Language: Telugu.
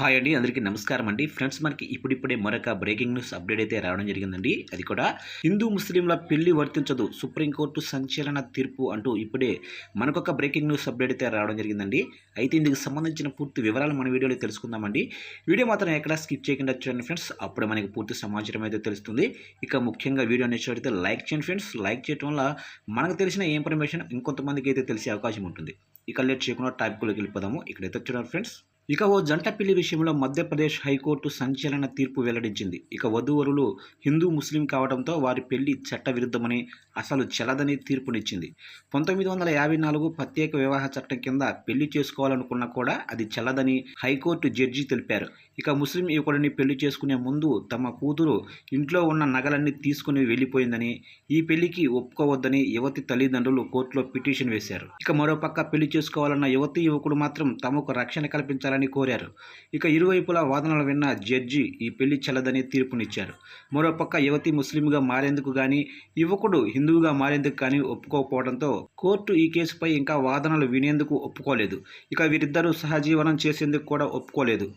హాయ్ అండి అందరికీ నమస్కారం అండి. ఫ్రెండ్స్ మనకి ఇప్పుడిప్పుడే మరొక బ్రేకింగ్ న్యూస్ అప్డేట్ అయితే రావడం జరిగిందండి. అది కూడా హిందూ ముస్లింల పెళ్ళి వర్తించదు సుప్రీంకోర్టు సంచలన తీర్పు అంటూ ఇప్పుడే మనకొక బ్రేకింగ్ న్యూస్ అప్డేట్ అయితే రావడం జరిగిందండి. అయితే ఇందుకు సంబంధించిన పూర్తి వివరాలు మన వీడియోలో తెలుసుకుందామండి. వీడియో మాత్రం ఎక్కడ స్కిప్ చేయకుండా చూడండి ఫ్రెండ్స్. అప్పుడే మనకి పూర్తి సమాచారం అయితే తెలుస్తుంది. ఇక ముఖ్యంగా వీడియో నచ్చినట్లయితే లైక్ చేయండి ఫ్రెండ్స్. లైక్ చేయడం వల్ల మనకు తెలిసిన ఇన్ఫర్మేషన్ ఇంకొంతమందికి అయితే తెలిసే అవకాశం ఉంటుంది. ఇక లేట్ చేయకుండా టాపిక్లోకి వెళ్ళిపోదాము. ఇక్కడైతే చూడండి ఫ్రెండ్స్. ఇక ఓ జంట పెళ్ళి విషయంలో మధ్యప్రదేశ్ హైకోర్టు సంచలన తీర్పు వెల్లడించింది. ఇక వధూవరులు హిందూ ముస్లిం కావడంతో వారి పెళ్ళి చట్టవిరుద్ధమని అసలు చెల్లదని తీర్పునిచ్చింది. పంతొమ్మిది వందల యాభై నాలుగు ప్రత్యేక వివాహ చట్టం కింద పెళ్ళి చేసుకోవాలనుకున్నా కూడా అది చెల్లదని హైకోర్టు జడ్జి తెలిపారు. ఇక ముస్లిం యువకుడిని పెళ్ళి చేసుకునే ముందు తమ కూతురు ఇంట్లో ఉన్న నగలన్నీ తీసుకుని వెళ్ళిపోయిందని ఈ పెళ్ళికి ఒప్పుకోవద్దని యువతి తల్లిదండ్రులు కోర్టులో పిటిషన్ వేశారు. ఇక మరోపక్క పెళ్ళి చేసుకోవాలన్న యువతి యువకుడు మాత్రం తమకు రక్షణ కల్పించాలని కోరారు. ఇక ఇరువైపులా వాదనలు విన్న జడ్జి ఈ పెళ్ళి చెల్లదని తీర్పునిచ్చారు. మరోపక్క యువతి ముస్లింగా మారేందుకు కానీ యువకుడు హిందువుగా మారేందుకు కానీ ఒప్పుకోకపోవడంతో కోర్టు ఈ కేసుపై ఇంకా వాదనలు వినేందుకు ఒప్పుకోలేదు. ఇక వీరిద్దరూ సహజీవనం చేసేందుకు కూడా ఒప్పుకోలేదు.